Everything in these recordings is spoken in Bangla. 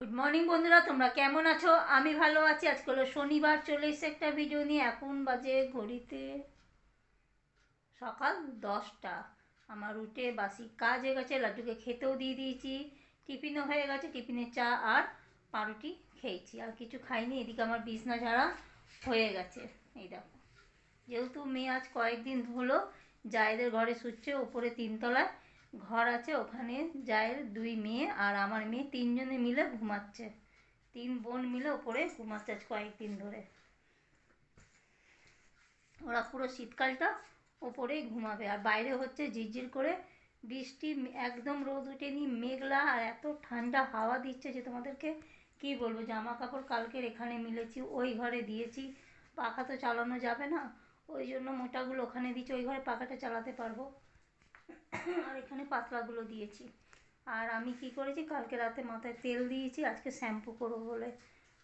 গুড মর্নিং বন্ধুরা, তোমরা কেমন আছো? আমি ভালো আছি। আজকে হলো শনিবার চলে এসে একটা ভিডিও নিয়ে এখন বাজে ঘড়িতে সকাল দশটা। আমার উঠে বাসি কাজ হয়ে গেছে, লাড্ডুকে খেতেও দিয়ে দিয়েছি। টিফিনও হয়ে গেছে, টিফিনে চা আর পাউরুটি খেয়েছি। আর কিছু খাইনি, এদিকে আমার বিছনা ঝাড়া হয়ে গেছে। এই দেখো, যেহেতু মেয়ে আজ কয়েকদিন হলো জায়েদের ঘরে শুচ্ছে, ওপরে তিনতলায় ঘর আছে, ওখানে জায়ের দুই মেয়ে আর আমার মেয়ে তিনজনে মিলে ঘুমাচ্ছে। তিন বোন মিলে ওপরে ঘুমাচ্ছে কয়েকদিন ধরে। ওরা পুরো শীতকালটা ওপরেই ঘুমাবে আর বাইরে হচ্ছে ঝিরঝির করে বৃষ্টি, একদম রোদ উঠেনি, মেঘলা আর এত ঠান্ডা হাওয়া দিচ্ছে যে তোমাদেরকে কি বলব? জামা কাপড় কালকের এখানে মিলেছি, ওই ঘরে দিয়েছি, পাখা তো চালানো যাবে না, ওই জন্য মোটাগুলো ওখানে দিয়েছি, ওই ঘরে পাখাটা চালাতে পারব। আর এখানে পাতলাগুলো দিয়েছি। আর আমি কি করেছি, কালকে রাতে মাথায় তেল দিয়েছি, আজকে শ্যাম্পু করব বলে।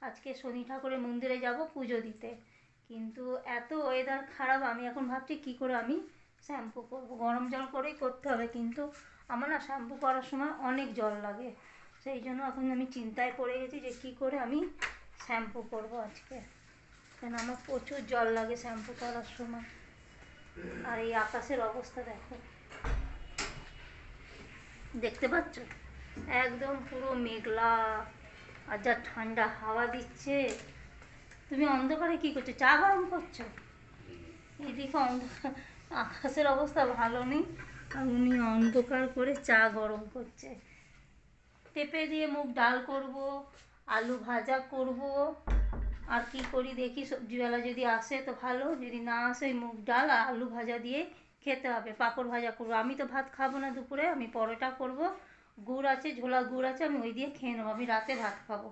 আজকে শনি ঠাকুরের মন্দিরে যাব পুজো দিতে। কিন্তু এত ওয়েদার খারাপ, আমি এখন ভাবছি কি করে আমি শ্যাম্পু করব? গরম জল করেই করতে হবে, কিন্তু আমার না শ্যাম্পু করার সময় অনেক জল লাগে। সেই জন্য এখন আমি চিন্তায় পড়ে গেছি যে কি করে আমি শ্যাম্পু করব আজকে। কেন আমার প্রচুর জল লাগে শ্যাম্পু করার সময়। আর এই আকাশের অবস্থা দেখো। দেখতে পাচ্ছ? একদম পুরো মেঘলা, আর যা ঠান্ডা হাওয়া দিচ্ছে। তুমি অন্ধকারে কি করছ? চা গরম করছ? এদিকে অন্ধকার, আকাশের অবস্থা ভালো নেই, আর উনি অন্ধকার করে চা গরম করছে। পেঁপে দিয়ে মুগ ডাল করব, আলু ভাজা করব, আর কি করি দেখি? সবজিওয়ালা যদি আসে তো ভালো, যদি না আসে মুগ ডাল আর আলু ভাজা দিয়ে খেতে হবে, পাঁপড় ভাজা করব। আমি তো ভাত খাব না দুপুরে, আমি পরোটা করব। গুড় আছে, ঝোলা গুড় আছে, আমি ওই দিয়ে খেয়ে নেব, আমি রাতে ভাত খাব।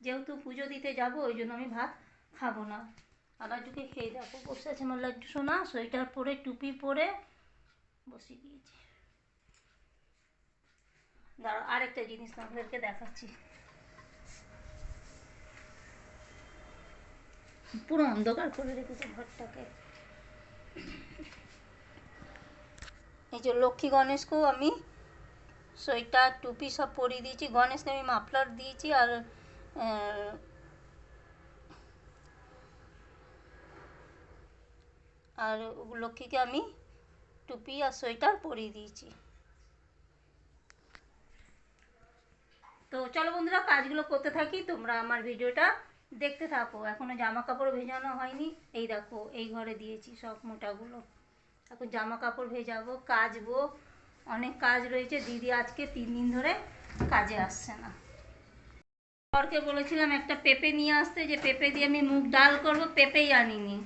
যেহেতু পুজো দিতে যাব, ওই জন্য আমি ভাত খাব না। আর লাড্ডুকে খেয়ে দেখো, বসে আছে আমার লাড্ডু সোনা, সোয়েটার পরে, টুপি পরে, বসে দিয়েছি দাঁড়াও, আরেকটা জিনিস তোমাদেরকে দেখাচ্ছি। পুরো অন্ধকার করে রেখেছে ঘরটাকে। এই যে লক্ষ্মী গণেশকেও আমি সোয়েটার টুপি সব পরিয়ে দিয়েছি। গণেশকে আমি মাফলার দিয়েছি আর আর লক্ষ্মীকে আমি টুপি আর সোয়েটার পরিয়ে দিয়েছি। তো চলো বন্ধুরা, কাজগুলো করতে থাকি। তোমরা আমার ভিডিওটা দেখতে থাকো। এখনও জামা কাপড় ভেজানো হয়নি। এই দেখো, এই ঘরে দিয়েছি সব মোটাগুলো। এখন জামা কাপড় ভেজাবো, কাচবো, অনেক কাজ রয়েছে। দিদি আজকে তিন দিন ধরে কাজে আসছে না। বরকে বলেছিলাম একটা পেঁপে নিয়ে আসতে, যে পেঁপে দিয়ে আমি মুগ ডাল করব, পেঁপেই আনিনি।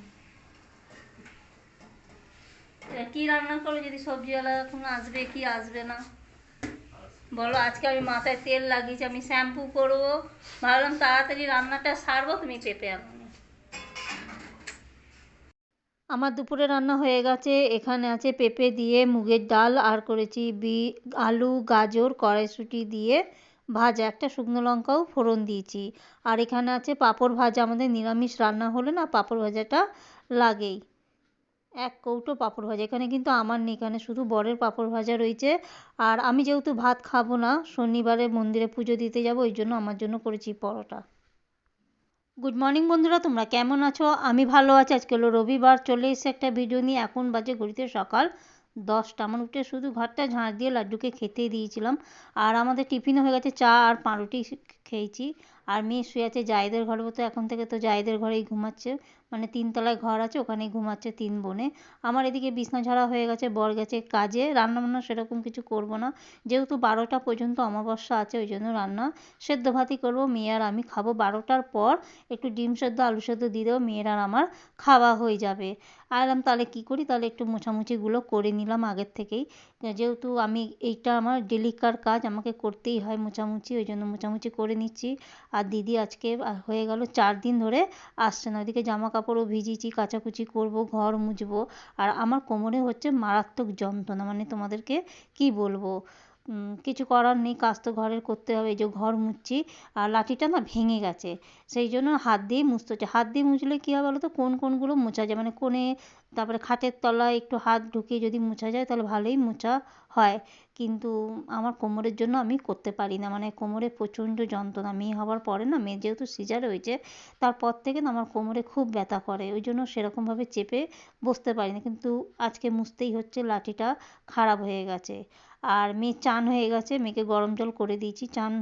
কি রান্না করব? যদি সবজিওয়ালা এখন আসবে কি আসবে না? বলো, আজকে আমি মাথায় তেল লাগিয়েছি, আমি শ্যাম্পু করব। ভাবলাম তাড়াতাড়ি রান্নাটা সারবো, তুমি পেঁপে আনো। আমার দুপুরে রান্না হয়ে গেছে। এখানে আছে পেঁপে দিয়ে মুগের ডাল, আর করেছি বি, আলু, গাজর, কড়াইশুঁটি দিয়ে ভাজা। একটা শুকনো লঙ্কাও ফোড়ন দিয়েছি। আর এখানে আছে পাঁপড় ভাজা। আমাদের নিরামিষ রান্না হলে না পাঁপড় ভাজাটা লাগেই। এক কৌটো পাঁপড় ভাজা। এখানে কিন্তু আমার নেই। এখানে শুধু বরের পাঁপড় ভাজা রয়েছে। আর আমি যেহেতু ভাত খাব না, শনিবারে মন্দিরে পুজো দিতে যাব, ওই জন্য আমার জন্য করেছি পরোটা। গুড মর্নিং বন্ধুরা, তোমরা কেমন আছো? আমি ভালো আছি। আজকে হলো রবিবার চলে এসে একটা ভিডিও নিয়ে এখন বাজে ঘড়িতে সকাল দশটা। আমার উঠে শুধু ঘরটা ঝাঁট দিয়ে লাড্ডুকে খেতে দিয়েছিলাম। আর আমাদের টিফিনও হয়ে গেছে চা আর পাউরুটি খেয়েছি। আর মেয়ে শুয়ে আছে জায়েদের ঘরে তো এখন থেকে তো জায়েদের ঘরেই ঘুমাচ্ছে। মানে তিনতলায় ঘর আছে, ওখানেই ঘুমাচ্ছে তিন বোনে। আমার এদিকে বিছনা ঝাড়া হয়ে গেছে, বর গেছে কাজে। রান্নাবান্না সেরকম কিছু করব না। যেহেতু বারোটা পর্যন্ত অমাবস্যা আছে, ওই জন্য রান্না সেদ্ধ ভাতই করব। মেয়ে আর আমি খাব বারোটার পর। একটু ডিম সেদ্ধ, আলু সেদ্ধ দিয়ে দেবো, মেয়ের আর আমার খাওয়া হয়ে যাবে। আর আমি তাহলে কী করি? তাহলে একটু মোছামুছিগুলো করে নিলাম আগের থেকেই। যেহেতু আমি এইটা আমার ডেলিকার কাজ, আমাকে করতেই হয় মোছামুছি, ওই জন্য মোছামুছি করে নিচ্ছি। আর দিদি আজকে হয়ে গেল চার দিন ধরে আসছে না, ওইদিকে জামা কাপড়ও ভিজিয়েছি, কাচাকুচি করব, ঘর মুছবো। আর আমার কোমরে হচ্ছে মারাত্মক যন্ত্রণা মানে তোমাদেরকে কি বলব? কিছু করার নেই, কাজ তো ঘরের করতে হবে, এই যে ঘর মুছছি, আর লাঠিটা না ভেঙে গেছে। সেই জন্য হাত দিয়েই মুছতে হচ্ছে। হাত দিয়ে মুছলে কী হবে বলো তো কোন কোনগুলো মোছা যায় মানে কোণে তারপরে খাটের তলায় একটু হাত ঢুকিয়ে যদি মোছা যায় তাহলে ভালোই মোছা হয়। কিন্তু আমার কোমরের জন্য আমি করতে পারি না। মানে কোমরে প্রচণ্ড যন্ত্রণা। মেয়ে হওয়ার পরে না, মেয়ে যেহেতু সিজার হয়েছে, তারপর থেকে না আমার কোমরে খুব ব্যথা করে। ওই জন্য সেরকমভাবে চেপে বসতে পারি না। কিন্তু আজকে মুছতেই হচ্ছে, লাঠিটা খারাপ হয়ে গেছে। আর মেয়ে চান হয়ে গেছে, মেয়েকে গরম জল করে দিয়েছি। চান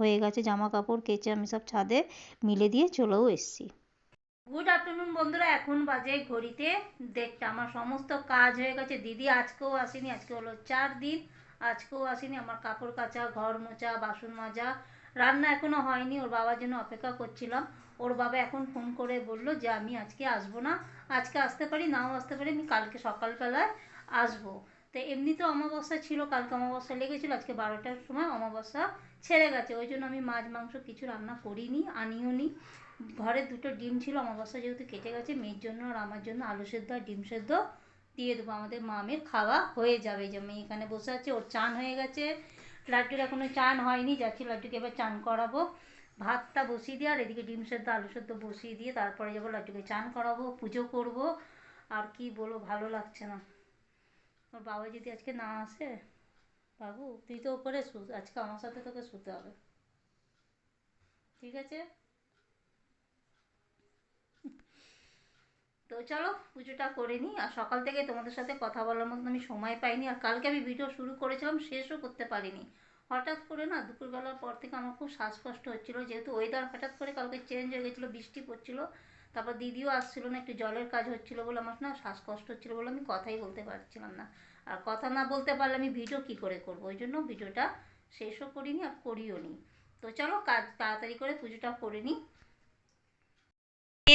হয়ে গেছে, জামা কাপড়, কেচে আমি সব ছাদে মিলে দিয়ে চলেও এসেছি। গুড আফটারনুন বন্ধুরা। এখন বাজে ঘড়িতে দেড়টা। আমার সমস্ত কাজ হয়ে গেছে। দিদি আজকেও আসেনি। আজকে হলো চার দিন। আজকেও আসেনি। আমার কাপড় কাচা, ঘর মোচা বাসন মাজা। রান্না এখনও হয়নি। ওর বাবার জন্য অপেক্ষা করছিলাম। ওর বাবা এখন ফোন করে বলল যে, আমি আজকে আসব না। আজকে আসতে পারি, নাও আসতে পারি। আমি কালকে সকালবেলায় আসব। তো এমনিতেও অমাবস্যা ছিল। কালকে অমাবস্যা লেগেছিলো। আজকে বারোটার সময় অমাবস্যা ছেড়ে গেছে। ওই জন্য আমি মাছ, মাংস কিছু রান্না করিনি আনিও নি ঘরে দুটো ডিম ছিল, অমাবস্যা যেহেতু কেটে গেছে, মেয়ের জন্য আর আমার জন্য আলু সেদ্ধ আর ডিম সেদ্ধ দিয়ে দেবো। আমাদের মামের খাওয়া হয়ে যাবে। যে মেয়ে এখানে বসে আছে, ওর চান হয়ে গেছে। লাড্ডুর এখনও চান হয়নি, যাচ্ছি লাড্ডুকে এবার চান করাবো। ভাতটা বসিয়ে দিয়ে আর এদিকে ডিম সেদ্ধ, আলু সেদ্ধ বসিয়ে দিয়ে তারপরে যাব লাড্ডুকে চান করাবো, পুজো করব। আর কি বলব, ভালো লাগছে না। ওর বাবা যদি আজকে না আসে, বাবু তুই তো ওপরে আজকে আমার সাথে তোকে শুতে হবে। ঠিক আছে? তো চলো পুজোটা করে নিই। আর সকাল থেকে তোমাদের সাথে কথা বলার মতন আমি সময় পাইনি। আর কালকে আমি ভিডিও শুরু করেছিলাম, শেষও করতে পারিনি। হঠাৎ করে না দুপুরবেলার পর থেকে আমার খুব শ্বাসকষ্ট হচ্ছিল। যেহেতু ওয়েদার হঠাৎ করে কালকে চেঞ্জ হয়ে গেছিল, বৃষ্টি পড়ছিলো। তারপর দিদিও আসছিল না, একটু জলের কাজ হচ্ছিল বলে আমার না শ্বাসকষ্ট হচ্ছিল বলে আমি কথাই বলতে পারছিলাম না। আর কথা না বলতে পারলে আমি ভিডিও কি করে করব? ওই জন্য ভিডিওটা শেষও করিনি আর করিও নি তো চলো কাজ তাড়াতাড়ি করে পুজোটা করে নিই।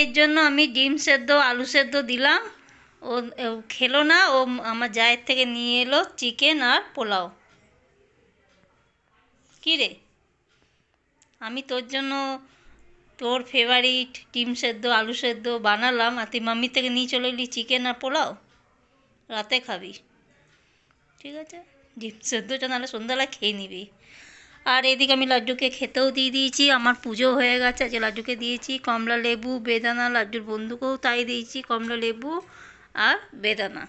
এর জন্য আমি ডিম সেদ্ধ, আলু সেদ্ধ দিলাম। ও খেলো না, ও আমার জায়ের থেকে নিয়ে এলো চিকেন আর পোলাও। কী রে? আমি তোর জন্য তোর ফেভারিট ডিম সেদ্ধ, আলু সেদ্ধ বানালাম আর তুই মাম্মির থেকে নিয়ে চলে এলি চিকেন আর পোলাও? রাতে খাবি। ঠিক আছে? ডিম সেদ্ধটা নাহলে সন্ধ্যাবেলা খেয়ে নিবি। আর এদিকে আমি লাড্ডুকে খেতেও দিয়ে দিয়েছি, আমার পুজো হয়ে গেছে, আজকে লাড্ডুকে দিয়েছি, কমলা লেবু, বেদানা, লাড্ডুর বন্ধুকেও তাই দিয়েছি, কমলা লেবু আর বেদানা।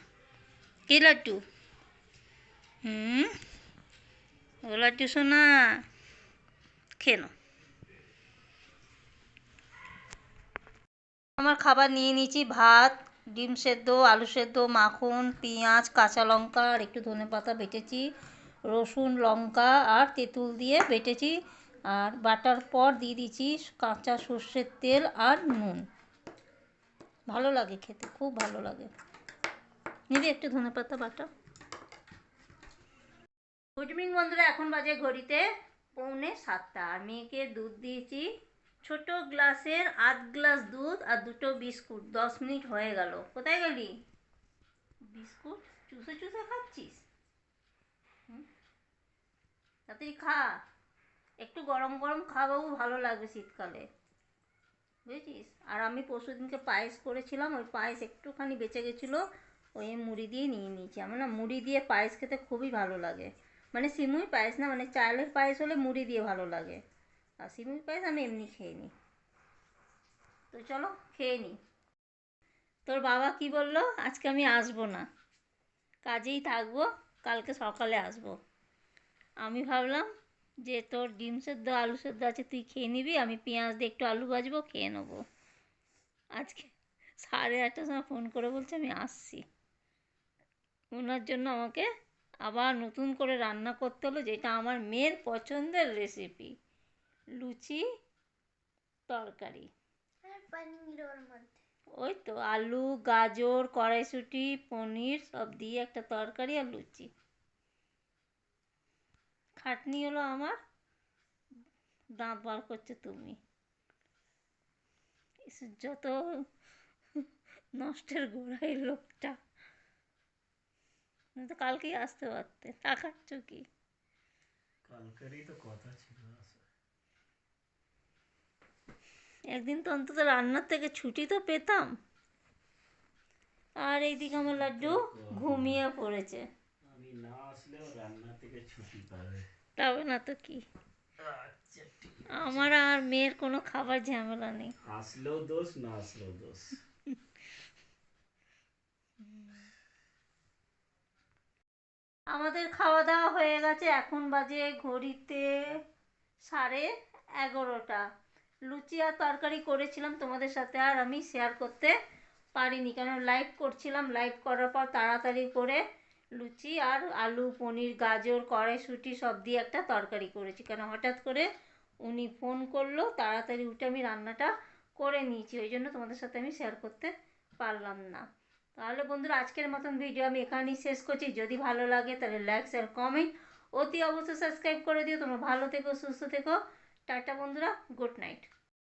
কি লাড্ডু? হুম, ও লাড্ডু শোনা খেয়ে আমার খাবার নিয়ে নিয়েছি, ভাত, ডিম সেদ্ধ, আলু সেদ্ধ, মাখন, পেঁয়াজ, কাঁচা লঙ্কা, আর একটু ধনে পাতা বেটেছি। রসুন, লঙ্কা আর তেঁতুল দিয়ে বেটেছি। আর বাটার পর দিয়ে দিচ্ছি কাঁচা সর্ষের তেল আর নুন। ভালো লাগে খেতে, খুব ভালো লাগে। নিবি একটু ধনে পাতা, বাটা। গুড ইভিনিং বন্ধুরা, এখন বাজে ঘড়িতে পৌনে সাতটা। আর মেয়েকে দুধ দিয়েছি। ছোট গ্লাসের আধ গ্লাস দুধ আর দুটো বিস্কুট। দশ মিনিট হয়ে গেল। কোথায় গেলি? বিস্কুট? চুষে চুষে খাচ্ছিস? তাড়াতাড়ি খা। একটু গরম গরম খাওয়াও ভালো লাগবে শীতকালে। বুঝেছিস? আর আমি পরশু দিনকে পায়েস করেছিলাম, ওই পায়েস একটুখানি বেঁচে গেছিল, ওই মুড়ি দিয়ে নিয়ে নিয়েছি। আমার না মুড়ি দিয়ে পায়েস খেতে খুবই ভালো লাগে। মানে সিমুই পায়েস না মানে চালের পায়েস হলে মুড়ি দিয়ে ভালো লাগে। আর সিমুই পায়েস আমি এমনি খেয়ে নিই। তো চলো, খেয়ে নিই। তোর বাবা কি বলল? আজকে আমি আসব না। কাজেই থাকব, কালকে সকালে আসব। আমি ভাবলাম যে তোর ডিম সেদ্ধ আলু সেদ্ধ আছে তুই খেয়ে নিবি আমি পেঁয়াজ দিয়ে একটু আলু ভাজবো খেয়ে নেব। আজকে সাড়ে আটটার সময় ফোন করে বলছে আমি আসছি। ওনার জন্য আমাকে আবার নতুন করে রান্না করতে হলো যেটা আমার মেয়ের পছন্দের রেসিপি লুচি তরকারি। ওই তো আলু গাজর কড়াইশুঁটি পনির সব দিয়ে একটা তরকারি আর লুচি। খাটনি হলো আমার। দাঁত বার করছ তুমি। যত নষ্টের গোড়াই লোকটা। তো কালকেই আসতে পারতে। তাকাচ্ছ কি? কালকেরই তো কথা ছিল একদিন তো অন্তত রান্নার থেকে ছুটি তো পেতাম। আর এইদিকে আমার লাড্ডু ঘুমিয়ে পড়েছে। আমি না আসলেও রান্না থেকে ছুটি পাবে। তবে না তো কি? আচ্ছা, আমার আর মেয়ের কোনো খাবার ঝামেলা নেই। আসলেও দোষ না আসলেও দোষ। আমাদের খাওয়া দাওয়া হয়ে গেছে এখন বাজে ঘড়িতে সাড়ে এগারোটা। লুচি আর তরকারি করেছিলাম তোমাদের সাথে আর আমি শেয়ার করতে পারিনি। কারণ লাইভ করছিলাম লাইভ করার পর তাড়াতাড়ি করে লুচি আর আলু, পনির, গাজর, কড়াইশুঁটি সব দিয়ে একটা তরকারি করেছি। কেন? হঠাৎ করে উনি ফোন করল, তাড়াতাড়ি উঠে আমি রান্নাটা করে নিয়েছি। ওই জন্য তোমাদের সাথে আমি শেয়ার করতে পারলাম না। তাহলে বন্ধুরা, আজকের মতন ভিডিও আমি এখানেই শেষ করছি। যদি ভালো লাগে তাহলে লাইক শেয়ার কমেন্ট অতি অবশ্যই সাবস্ক্রাইব করে দিও। তোমরা ভালো থেকো, সুস্থ থেকো। টাটা বন্ধুরা গুড নাইট